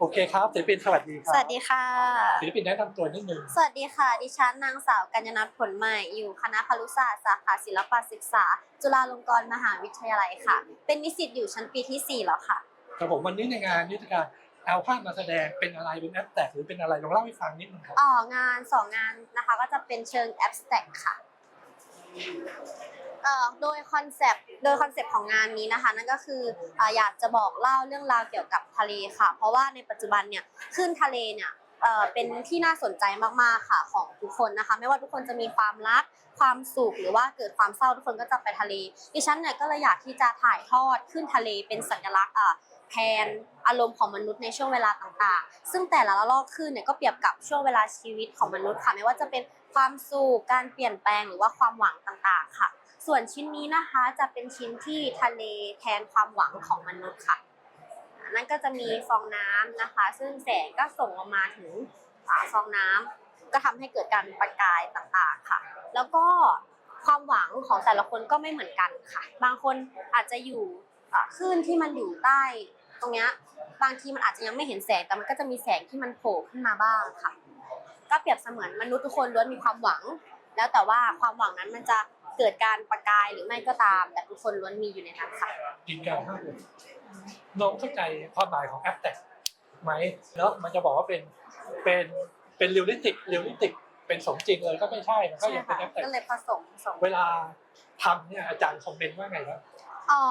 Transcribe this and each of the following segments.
โอเคครับศิลปินสวัสดีคสรับวัสดีค่ะ ศิลปินแนะนำตัวนิดนึงสวัสดีค่ะ ดิฉันนางสาวกัญญนัทผลใหม่อยู่คณะครุศาสตร์สาขาศิลปศึกษา จุฬาลงกรณ์มหาวิทยาลัยค่ะ เป็นนิสิตอยู่ชั้นปีที่4แล้วค่ะ ครับผมวันนี้ในงานนิทรรศการเอาภาพมาแสดงเป็นอะไรเป็นแอปแตกหรือเป็นอะไรลองเล่าให้ฟังนิดนึงครับ อ๋องานสองงานนะคะก็จะเป็นเชิง abstract ค่ะเอ่อโดยคอนเซปต์โดยคอนเซปต์ของงานนี้นะคะ นั่นก็คืออ่าอยากจะบอกเล่าเรื่องราวเกี่ยวกับทะเลค่ะ เพราะว่าในปัจจุบันเนี่ยคลื่นทะเลเนี่ยเอ่อเป็นที่น่าสนใจมากๆค่ะของทุกคนนะคะ ไม่ว่าทุกคนจะมีความรักความสุขหรือว่าเกิดความเศร้าทุกคนก็จะไปทะเลดิฉันเนี่ยก็เลยอยากที่จะถ่ายทอดขึ้นทะเลเป็นสัญลักษณ์อ่าแทนอารมณ์ของมนุษย์ในช่วงเวลาต่างๆ ซึ่งแต่ละระลอกคลื่นเนี่ยก็เปรียบกับช่วงเวลาชีวิตของมนุษย์ค่ะไม่ว่าจะเป็นความสุขการเปลี่ยนแปลงหรือว่าความหวังต่างๆค่ะ ส่วนชิ้นนี้นะคะจะเป็นชิ้นที่ทะเลแทนความหวังของมนุษย์ค่ะนั่นก็จะมีฟองน้ำนะคะ ซึ่งแสงก็ส่งลงมาถึงอ่าฟองน้ำก็ทำให้เกิดการประกายต่างๆค่ะ แล้วก็ความหวังของแต่ละคนก็ไม่เหมือนกันค่ะ บางคนอาจจะอยู่คลื่นที่มันอยู่ใต้ตรงเนี้ยบางทีมันอาจจะยังไม่เห็นแสงแต่มันก็จะมีแสงที่มันโผล่ขึ้นมาบ้างค่ะ ก็เปรียบเสมือนมนุษย์ทุกคนล้วนมีความหวัง แล้วแต่ว่าความหวังนั้นมันจะ เกิดการประกายหรือไม่ก็ตาม แต่ทุกคนล้วนมีอยู่ในนั้นค่ะกินการมากเลยน้องเข้าใจความหมายของแอปแตกไหมแล้วมันจะบอกว่าเป็นเป็นเป็นเรียลลิติกเรียลลิติกเป็นสมจริงเลยก็ไม่ใช่มันก็ใช่ยังเป็ค่ะนแอปแตกก็เลยผสมผสมเวลาทำเนี่ยอาจารย์คอมเมนต์ว่าไงครับอ๋อ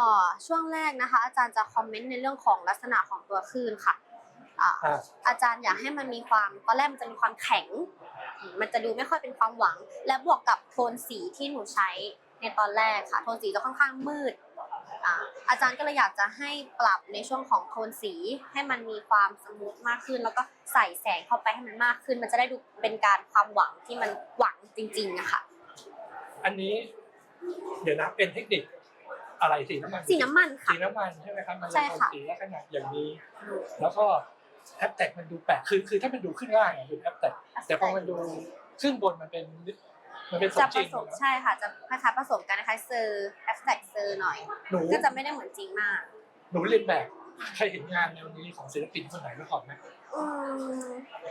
ช่วงแรกนะคะ อาจารย์จะคอมเมนต์ในเรื่องของลักษณะของตัวคลื่นค่ะอ่าอ่าอาจารย์อยากให้มันมีความตอนแรกมันจะมีความแข็ง มันจะดูไม่ค่อยเป็นความหวัง และบวกกับโทนสีที่หนูใช้ในตอนแรกค่ะ โทนสีจะค่อนข้างมืดอ่าอาจารย์ก็เลยอยากจะให้ปรับในช่วงของโทนสีให้มันมีความสมูทมากขึ้น แล้วก็ใส่แสงเข้าไปให้มันมากขึ้น มันจะได้ดูเป็นการความหวังที่มันหวังจริงๆอะค่ะอันนี้เดี๋ยวนะเป็นเทคนิคอะไรสีน้ำมันสีน้ำมันค่ะสีน้ำมันใช่ไหมครับมันใช่จะค่ะทำสีลักษณะอย่างนี้ แล้วก็แอปแตกมันดูแปลกคือคือถ้ามันดูขึ้นล่างอะเป็นแอปแตก แต่พอมันดูขึ้นบนมันเป็นมันเป็นสจะมผจริงสมนะใช่ค่ะ จะคล้ายๆผสมกันนะคะเซอร์แอสแท็กเซอร์หน่อย หนูก็จะไม่ได้เหมือนจริงมาก หนูเรียนแบบเคยเห็นงานแนวนี้ของศิลปินคนไหนมาก่อนไหมอืม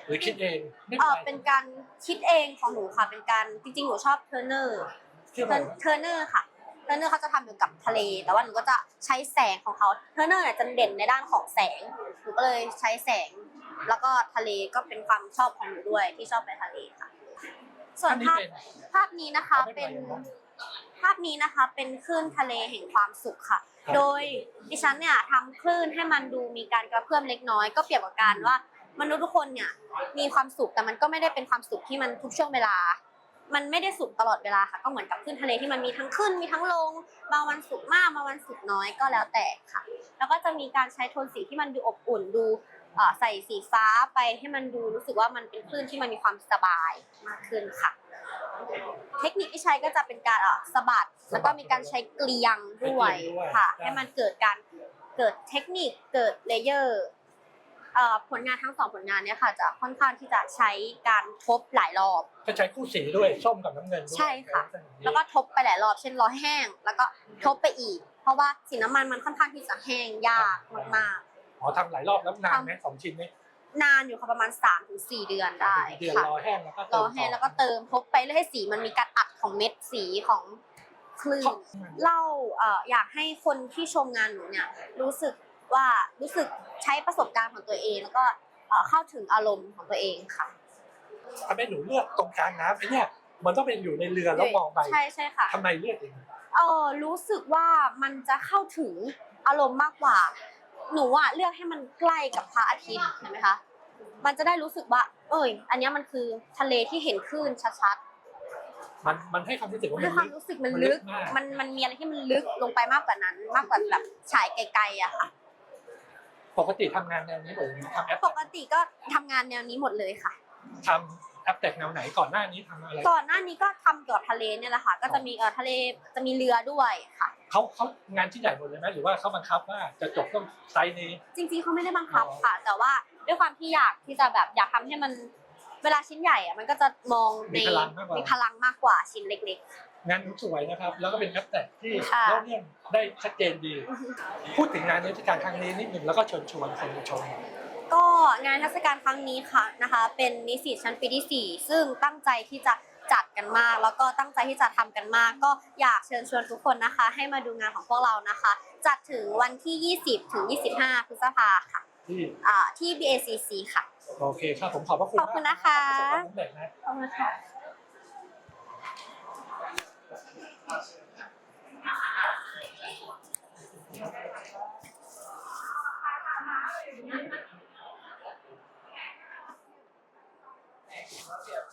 หรือคิดเองไม่เอเป็นอไรเป็นการคิดเองของหนูค่ะเป็นการจริงๆหนูชอบเทอร์เนอร์ที่ไหนเทอร์เนอร์ค่ะเทอร์เนอร์เขาจะทำเกี่ยวกับทะเล แต่ว่าหนูก็จะใช้แสงของเขาเทอร์เนอร์เนี่ยจะเด่นในด้านของแสงหนูก็เลยใช้แสง แล้วก็ทะเลก็เป็นความชอบของหนูด้วยที่ชอบไปทะเลค่ะ ส่วอันนนี้ภาพเป็นภาพนี้นะคะไม่เป็เป็นนไรเนอะภาพนี้นะคะเป็นคลื่นทะเลแห่งความสุขค่ะครับโดยดิฉันเนี่ยทำคลื่นให้มันดูมีการกระเพื่อมเล็กน้อย ก็เปรียบกับการว่ามนุษย์ทุกคนเนี่ยมีความสุขแต่มันก็ไม่ได้เป็นความสุขที่มันทุกช่วงเวลา มันไม่ได้สุขตลอดเวลาค่ะ ก็เหมือนกับคลื่นทะเลที่มันมีทั้งขึ้นมีทั้งลงบางวันสุขมากบางวันสุขน้อยก็แล้วแต่ค่ะ แล้วก็จะมีการใช้โทนสีที่มันดูอบอุ่นดูเอ่อ ใส่สีฟ้าไปให้มันดูรู้สึกว่ามันเป็นคลื่นที่มันมีความสบายมากขึ้นค่ะ เทคนิคที่ใช้ก็จะเป็นการเอ่อสะบัดแล้วก็มีการใช้เกลียงด้วยค่ะ ให้มันเกิดการเกิดเทคนิคเกิดเลเยอร์เอ่อผลงานทั้งสองผลงานเนี้ยค่ะ จะค่อนข้างที่จะใช้การทบหลายรอบก็ใช้คู่สีด้วยส้มกับน้ำเงินด้วยใช่ค่ะ แล้วก็ทบไปหลายรอบเช่นรอให้แห้ง แล้วก็ทบไปอีก เพราะว่าสีน้ำมันมันค่อนข้างที่จะแห้งยากมาก อ๋อทำหลายรอบแล้วนานไหมสองชิ้นนี้ๆนานอยู่ค่ะประมาณ3-4เดือนได้เดือนค่ะรอแห้งแล้วก็รเติอมแห้งต่แล้วก็เติมทบไปเรื่อยให้สีมันมีการอัดของเม็ดสีของคลื่น เล่าเอ่ออยากให้คนที่ชมงานหนูเนี่ยรู้สึกว่ารู้สึกใช้ประสบการณ์ของตัวเอง แล้วก็เอ่อเข้าถึงอารมณ์ของตัวเองค่ะทำไมหนูเลือกตรงกลางน้ำไอ้เนี่ย มันต้องเป็นอยู่ในเรือแล้วมองไปใช่ใช่ค่ะทำไมเลือกอย่างนี้เออรู้สึกว่ามันจะเข้าถึงอารมณ์มากกว่า หนูอะเลือกให้มันใกล้กับพระอาทิตย์เห็นไหมคะ มันจะได้รู้สึกว่า เอ้ย อันเนี้ยมันคือทะเลที่เห็นคลื่นชัดมันมันให้ความรู้สึกว่าๆมัให้นความลึกรู้สึกมันมันลึลึกกมาก มันมันมีอะไรที่มันลึกลงไปมากกว่านั้น มากกว่าแบบฉายไกลๆอะค่ะ ปกติทำงานแนวนี้หมดเลยทำแอปปกติก็ทำงานแนวนี้หมดเลยค่ะ ทำแอปแตกแนวไหนก่อนหน้านี้ทำอะไรก่อนหน้านี้ก็ทำเกี่ยวกับทะเลเนี่ยแหละค่ะ ก็จะมีเออทะเลจะมีเรือด้วยค่ะ เขาเขางานที่ใหญ่หมดเลยไหมหรือว่าเขาบังคับว่าจะจบต้องไซส์นี้ จริงๆเขาไม่ได้บังคับอ๋อ ค่ะ แต่ว่าด้วยความที่อยากที่จะแบบอยากทำให้มันเวลาชิ้นใหญ่อะมันก็จะมองในมีพลังมากกว่ามี พลังมากกว่าชิ้นเล็ก งานสวยนะครับ แล้วก็เป็นแอปแตกที่ค่ะ เล่าเรื่องได้ชัดเจนดีๆพูดถึงงานนิทรรศการครั้งนี้นิดหนึ่งแล้วก็เชิญชวนคนมาชมก็งานเทรรศกาลครั้งนี้ค่ะนะคะ เป็นนิสิตชั้นปีที่ 4 ซึ่งตั้งใจที่จะ จัดกันมาก แล้วก็ตั้งใจที่จะทำกันมาก ก็อยากเชิญชวนทุกคนนะคะ ให้มาดูงานของพวกเรานะคะ จัดถึงวันที่ 20 ถึง 25 พฤษภาค่ะที่อ่าที่ BACC ค่ะ โอเคครับผมขอบพระคุณขอบคุณนะคะมากรับประสบความสำเร็จนะขอบคุณค่ะเ